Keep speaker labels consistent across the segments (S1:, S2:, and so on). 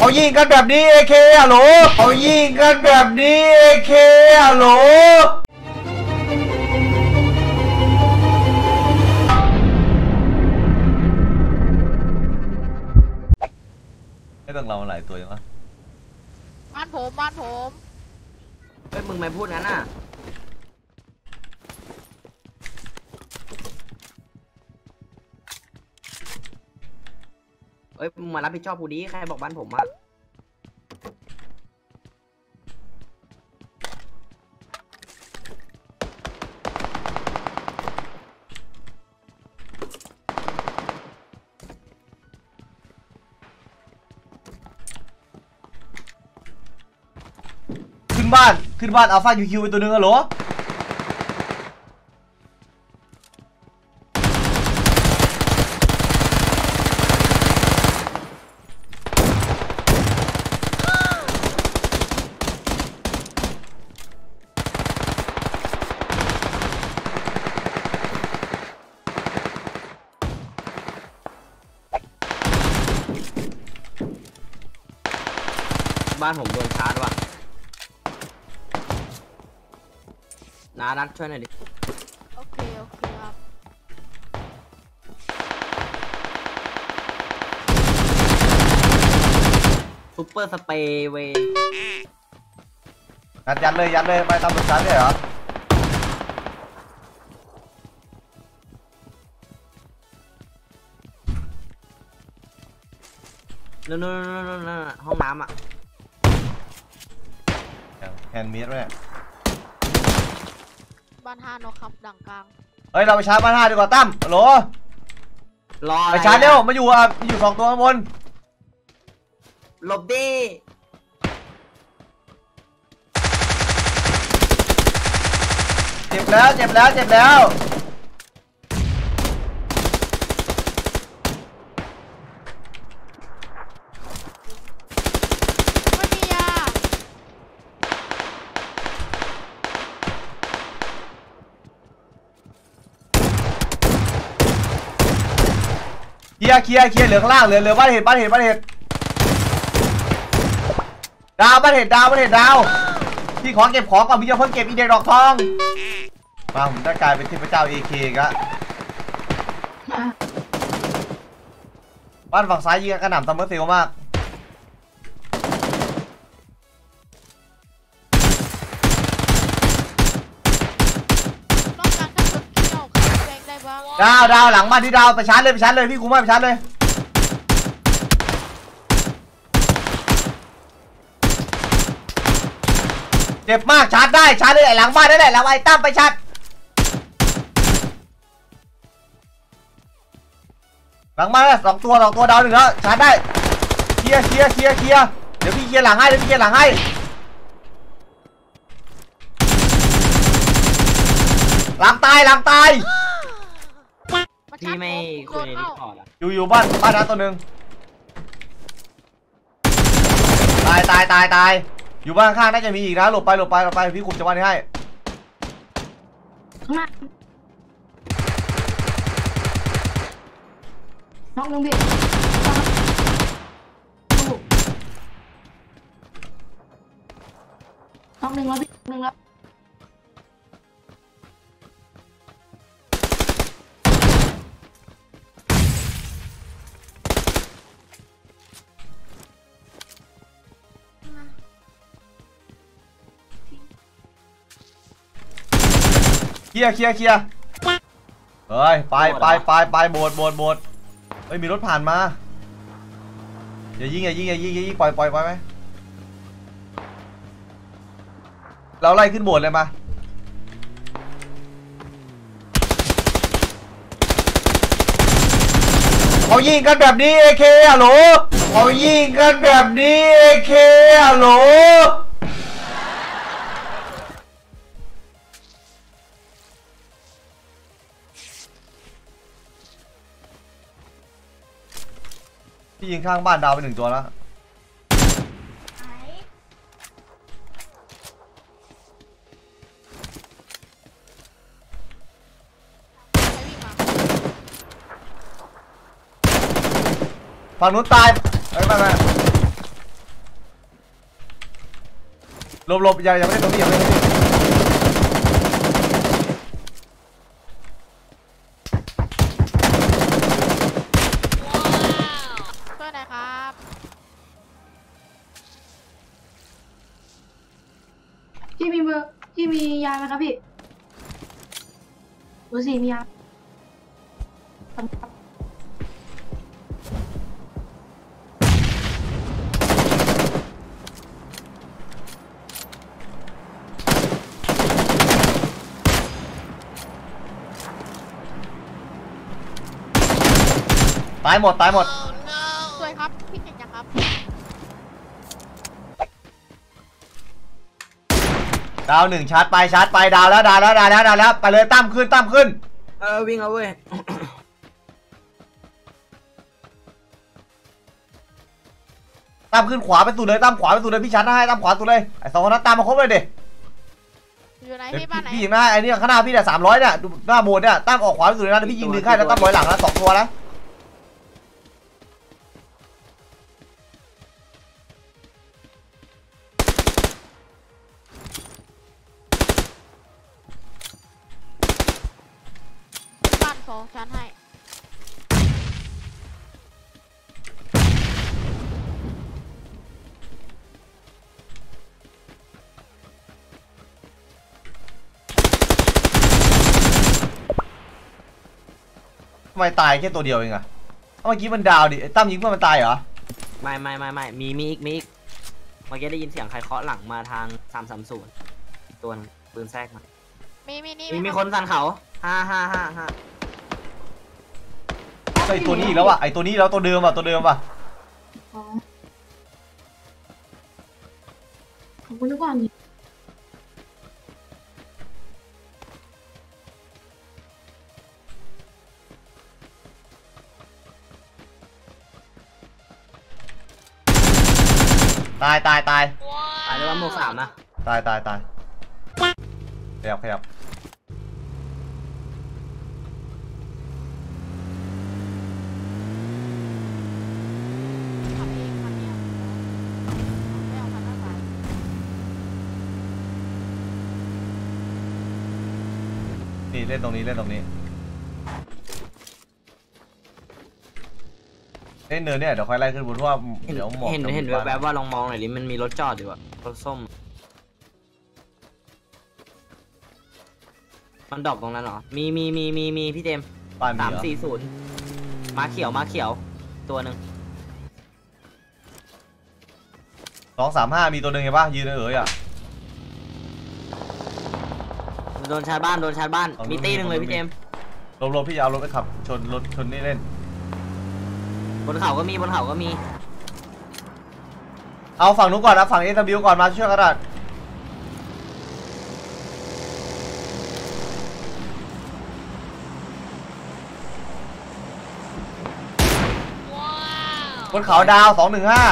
S1: เขายิงกันแบบนี้เอเคอะโหลเขายิงกันแบบนี้เอเคอะโหลไม่ต้องเราหลายตัวยังวะ
S2: บ้านผมบ้านผม
S3: เฮ้ยมึงไม่พูดงั้นน่ะ เอ้ยมึงมารับผิดชอบกูดีใครบอกบ้านผมอะ
S1: ขึ้นบ้าน ขึ้นบ้านอัลฟายูคิวไปตัวหนึงอะโหลา
S3: นผมโดนชาร์จว่ะนานัดช่วยหน่อยดิ
S2: โอเค โอเคครับ
S3: ซุปเปอร์สเปรย์เวย
S1: ยัดยัดเลยยัดเลยไปตามสุดชั้นเลยเหรอ
S3: นู่นนู่นนู่นนู่นนู่นห้องน้ำอะ
S1: แฮ นด์มีดเนี่ย
S2: บ้านห้านกครับดังกลาง
S1: เฮ้ย เราไปชาร์จบ้านห้าดีกว่าตั้มอะโหล
S3: รออะ
S1: ไป
S3: ร
S1: ชาร์จเร็วมาอยู่อะมีอยู่สองตัวข้างบน
S3: หลบดิ
S1: เจ็บแล้ว เจ็บแล้ว เจ็บแล้ว
S2: ไม่มียา
S1: เค ลียร์เคลียร์เคลียร์เหลือข้างล่างเหลือเหลือบ้านเห็ดบ้านเห็ดบ้านเห็ดดาวบ้านเห็ดดาวบ้านเห็ดดาวพี่ขอเก็บของก่อนพี่จะเพิ่งเก็บอีเด็กดอกทองมาผมได้กลายเป็นเทพเจ้าเอเคกะบ้านฝั่งซ้ายยิงกระหน่ำซัมเมอร์เซลมาก
S2: ดา
S1: วดาวหลังบ้านที่ดาวไปชาร์จเลยไปชาร์จเลยพี่คุ้มมากไปชาร์จเลยเจ็บมากชาร์จได้ชาร์จเลยไอ้หลังบ้านนั่นแหละหลังไอ้ตั้มไปชาร์จหลังบ้านนั่นแหละสองตัวสองตัวดาวหนึ่งแล้วชาร์จได้เคลียร์เคลียร์เคลียร์เคลียร์เดี๋ยวพี่เคลียร์หลังให้เดี๋ยวพี่เคลียร์หลังให้หลังตายหลังตาย
S3: พี่ไม่
S2: ชา
S3: คุย
S2: ร์
S3: ใน
S2: จ
S3: ดิ
S2: ผ
S3: สคอร์ดอะ
S1: อยู่อยู่บ้านบ้านนั้นตัวหนึ่งตายตายตายตายอยู่บ้านข้างน่าจะมีอีกนะหลบไปหลบไปหลบไปพี่คุมจังหวะนี้ให้
S4: ข้างหน้าน้องหนึ่งพี่น้องหนึ่งแล้วพี่หนึ่งแล้ว
S1: ลียร์เคลียร์เคลียร์เฮ้ยไปไปไปไปโบดโบดโบดเฮ้ยมีรถผ่านมาอย่ายิงอย่ายิงอย่ายิงอย่ายิงปล่อยปล่อยปล่อยไหมเราไล่ขึ้นโบดเลยมาเขายิงกันแบบนี้เอเคอะโหลเขายิงกันแบบนี้เอเคอะโหล พี่ยิงข้างบ้านดาวไปหนึ่งตัวแล้วฝั่งนู้นตายไปไม่ไม่หลบหลบอย่าอย่าไม่ได้ตรงนี้อย่าไม่ได้ตรงนี้
S2: ยา
S4: ไหมครับพี่เบอร์สี่มียา
S1: ตายหมด ตายหมด ดาวหนึ่งชาร์จไปชาร์จไปดาวแล้วดาวแล้วดาวแล้วดาวแล้วไปเลยตั้มขึ้นตั้มขึ้น
S3: เออวิ่งเอาเว้ย
S1: ตั้มขึ้นขวาไปสุดเลยตั้มขวาไปสุดเลยพี่ชาร์จให้ตั้มขวาสุดเลยไอ้สองคนนั้นตามมาครบเลยเด็
S2: อยู่ไหนพี่บ้านไหน
S1: พี่ยิงได้ไอ้นี่ข้างหน้าพี่เนี่ยสามร้อยเนี่ยดูหน้าโบนเนี่ยตั้มออกขวาไปสุดเลยนะเดี๋ยวพี่ยิงดึงให้แล้วตั้มร้อยหลังนะสองตัวนะ ไมตายแค่ตัวเดียวเองอะเอ้าเมื่อกี้มันดาวดิไอ้ตั้มยิงเพื่อนมันตายเหรอ
S3: ไม่ไม่ไม่ไม่มีมีอีกมีอีกเมื่อกี้ได้ยินเสียงใครเคาะหลังมาทางสามสามศูนย์ตัวนึงปืนแทรกมา
S2: มีมีนี่
S3: มีมีคนสันเขาห้าห้าห้าห้า
S1: ไอ้ตัวนี้อีกแล้วว่ะไอ้ตัวนี้แล้วตัวเดิมว่ะตัวเดิมว่ะ
S4: อ๋อผมก็นึกว่ามี
S1: ตายตายตาย
S3: ตายเลยว่าหมวกสามนะ
S1: ตายตายตายขยับขยับ
S2: ขับเองคันเนี้ยไม่เอาคันหน้าสาย
S1: นี่เล่นตรงนี้เล่นตรงนี้ เล่นเนินเนี่ยเดี๋ยวค่อยไล่ขึ้นบนเพราะว่า
S3: เห็น
S1: เดี๋ยวหมอก
S3: เห็น
S1: จะ
S3: เห็น
S1: บ้า
S3: แวบๆว่าลองมองหน่อยดิมันมีรถจอดอยู่อะรถส้ม มันดรอกตรงนั้นเหรอ มีมีมีมีมีพี่เจมส์
S1: บ้านมี
S3: สาม
S1: เหรอ
S3: สี่ศูนย์มาเขียวมาเขียวตัวหนึ่ง
S1: สองสามห้ามีตัวหนึ่งไงป่ะยืนเอ๋ยอะ
S3: โดนชาร์จบ้านโดนชาร์จบ้าน
S1: เอามี
S3: มีตีหนึ่งเลย
S1: เอามี
S3: พี่เจมส์
S1: ลบลบพี่จะเอารถไปขับ ชนรถชนนี่เล่น
S3: บนเขาก็มีบนเขาก็มี
S1: เอาฝั่งนู้นก่อนนะฝั่งเอทบิวก่อนมาช่วยกันอะบนเขาดาวสองหนึ่งห้า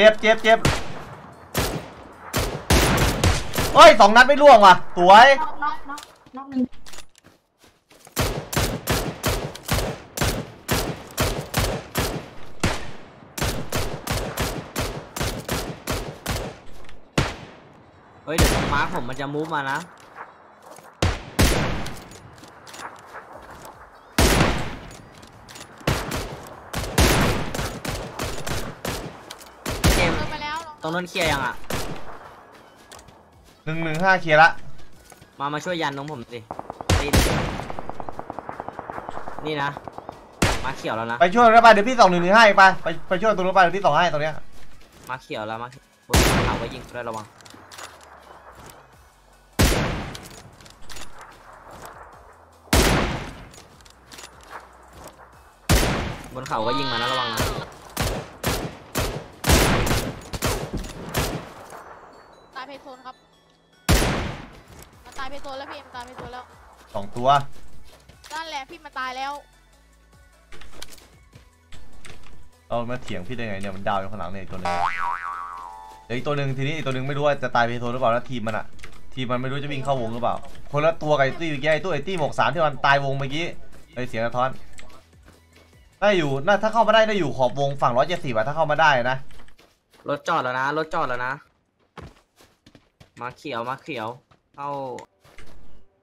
S1: เจ็บเจ็บเจ็บเฮ้ยสองนัดไม่ล่วงว่ะ สวย
S4: น็อกน็อกน็อกน็อกหนึ่ง
S3: เฮ้ยเดี๋ยวตรงมาร์คผมมันจะมูฟมานะ พี่เจมส์
S2: เดินไปแล้ว
S3: ต รงนั้นเคลียร์ยังอะ
S1: หนึ่งหนึ่งห้าเคลียร์ละ
S3: มามาช่วยยันตรงผมสิตีนนี่นะ มาเขียวแล้วนะ
S1: ไปช่วยได้ไปเดี๋ยวพี่สองหนึ่งหนึ่งให้ไปไปไปช่วยตรงนู้นไปเดี๋ยวพี่สองให้ตรงเนี้ย
S3: มาเขียวแล้วมาบนเขาก็ยิงด้วยระวังบนเขาก็ยิงมานะระวังนะ
S2: ตายเพโซนครับ มันตายเพโซนแล้วพี่มันตายเพโซนแล้ว
S1: สองตัว
S2: นั่นแหละพี่มันตายแล้ว
S1: เอามาเถียงพี่ได้ไงเนี่ยมันดาวอยู่ข้างหลังเนี่ยอีกตัวหนึงเดี๋ยวอีกตัวหนึ่งทีนี้อีกตัวหนึ่งไม่รู้ว่าจะตายเพโทหรือเปล่าแล้วทีมมันอะทีมมันไม่รู้จะวิ่งเข้าวงหรือเปล่า คนละตัวกับไอ้ตี้เมื่อกี้ไอ้ตู้ไอ้ตี้หมวกสามที่มันตายวงเมื่อกี้เลยเสียงสะท้อนได้อยู่น่าถ้าเข้ามาได้ได้อยู่ขอบวงฝั่งร้อยเจ็ดสิบอะถ้าเข้ามาได้นะ
S3: รถจอดแล้วนะ รถจอดแล้วนะ มาเขียวมาเขียว เข้า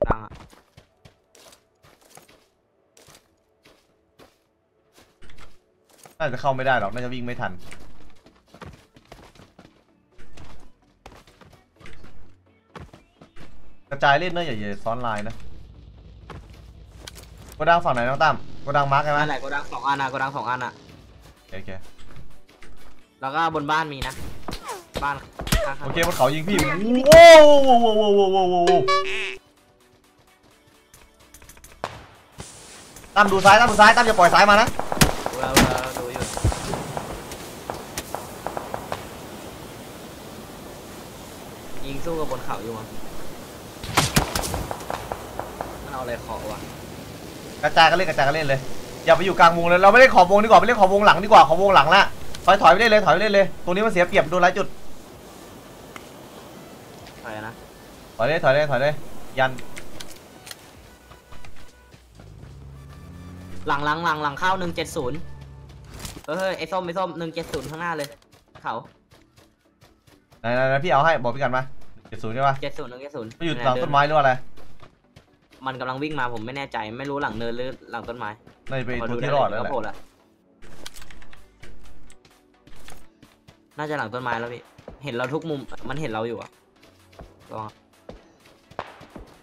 S3: ดังอะ
S1: น่าจะเข้าไม่ได้หรอก น่าจะวิ่งไม่ทัน กระจายเล่นเนอะอย่าอย่าซ้อนไลน์นะโกดังฝั่งไหนน้องตั้มโกดังมาร์กใช่ไหม
S3: นั่นแหละโกดังสองอันอะโกดังสองอันอะ
S1: โอเค
S3: แล้วก็บนบ้านมีนะ บ้านข้างๆ
S1: โอเคบนเขายิงพี่โว้วว้วว้วว้ววววตั้มดูซ้ายตั้มดูซ้ายตั้มอย่าปล่อยซ้ายมานะ
S3: ยิงสู้กับบนเขาอยู่มั้งมันเอาอะไรเคาะวะ
S1: กระจายกันเล่นกระจายกันเล่นเลยอย่าไปอยู่กลางวงเลยเราไม่เล่นขอบวงดีกว่าไปเล่นขอบวงหลังดีกว่าขอบวงหลังละถอยถอยไปเล่นเลยถอยไปเล่นเลยตรงนี้มันเสียเปรียบโดนหลายจุด ถอยเลยถอยเลยถอยเลยยัน
S3: หลังหลังหลังหลังเข้าหนึ่งเจ็ดศูนย์เฮ้ยไอ้ส้มไอ้ส้มหนึ่งเจ็ดศูนย์ข้างหน้าเลย เขา
S1: ไหนไหนไหนพี่เอาให้บอกพี่กันมาเจ็ดศูนย์ใช่ปะ
S3: เจ็ดศูนย์หนึ่งเจ็ดศูนย์
S1: มันอยู่หลังต้นไม้หรือว่าอะไร
S3: มันกำลังวิ่งมาผมไม่แน่ใจไม่รู้หลังเนินหรือหลังต้นไม้
S1: น่าจะเป็น
S3: ขอ
S1: ตัว
S3: ดู
S1: ที่
S3: ได้
S1: รอด
S3: เล
S1: แล้ว
S3: ย
S1: แหละ
S3: โผล่ละน่าจะหลังต้นไม้แล้วพี่ เห็นเราทุกมุม มันเห็นเราอยู่อะลอง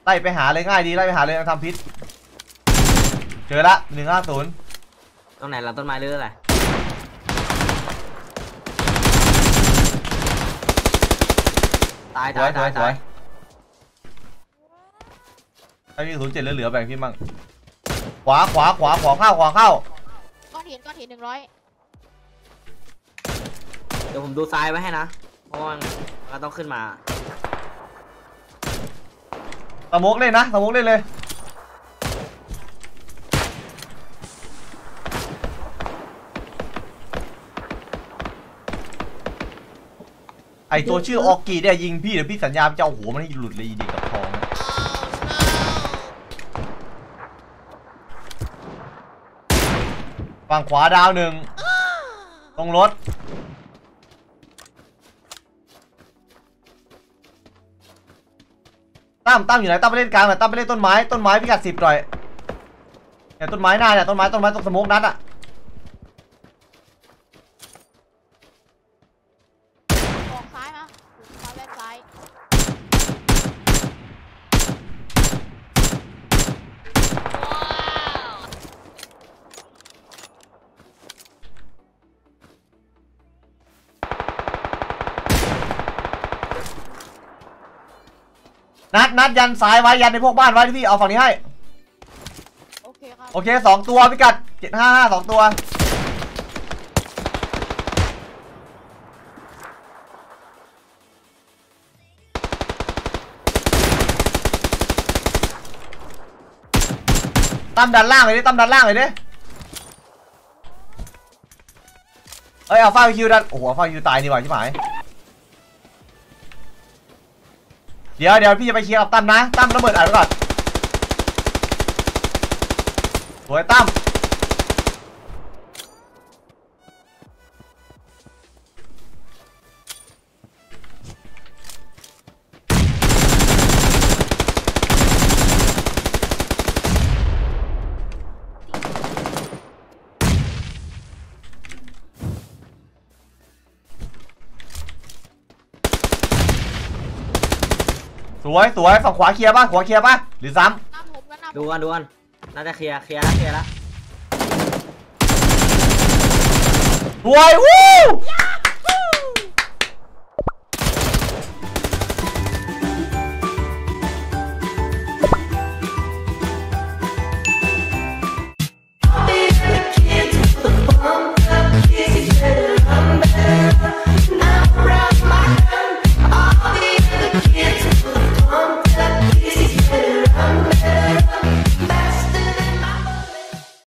S1: ไล่ไปหาเลยง่ายดีไล่ไปหาเลยทำพิษ เจอละหนึ่งห้าศูนย์
S3: ตรงไหนหลังต้นไม้หรืออะไรตาย
S1: ส
S3: ตา
S1: วย
S3: ย
S1: สว
S3: ตายย
S1: สว
S3: ตายย
S1: ถ้ามีศูนย์เจ็ดเหลือๆแบ่งพี่มั่งขวาขวาขวาขวาเข้าขวาเข้า
S2: ก้อนหินก้อนหินหนึ่งร้อย
S3: เดี๋ยวผมดูซ้ายไว้ให้นะเพราะว่ามันก็ต้องขึ้นมา
S1: สโมกเล่นนะสโมกเล่นเลยไอตัวชื่อออกกีเนี่ยยิงพี่เดี๋ยวพี่สัญญาจะเอาหัวมันให้หลุดเลยอีเด็กกับทองนะฝั่งขวาดาวหนึ่งตรงรถ ตั้มตั้มอยู่ไหนตั้มไปเล่นกลางหน่อยตั้มไปเล่นต้นไม้ต้นไม้พิกัดสิบหน่อยเนี่ยต้นไม้หน้าเนี่ยต้นไม้ต้นไม้ตรงสมุกนัดอะ
S2: นั
S1: ดนัดยันซ้ายไว้ยันในพวกบ้านไว้ที่พี่เอาฝั่งนี้ให้
S2: โอเคครับ
S1: โอเคสองตัวพิกัดเจ็ดห้าห้าสองตัว ตั้มดันล่างเลยดิตั้มดันล่างเลยดิเอ้ยเอาฟ้าคิวดันโอ้โหเอาฟ้าคิวตายนี่หว่าใช่ไหม ดี๋ยวเดี๋ยวพี่จะไปเคลียร์กับตั้มนะตั้มระเบิดอัดไว้ก่อนสวยตั้ม วยสวยฝั่งขวาเคลียร์ป่ะขวาเคลียร์ป่ะหรือซ้
S2: หน้าผมกันหน้าผ
S3: ดู
S2: ม
S3: กันดูกันน่าจะเคลียร์เคลียร์แล้วเคลียร์แล้วำ
S1: สวยวู้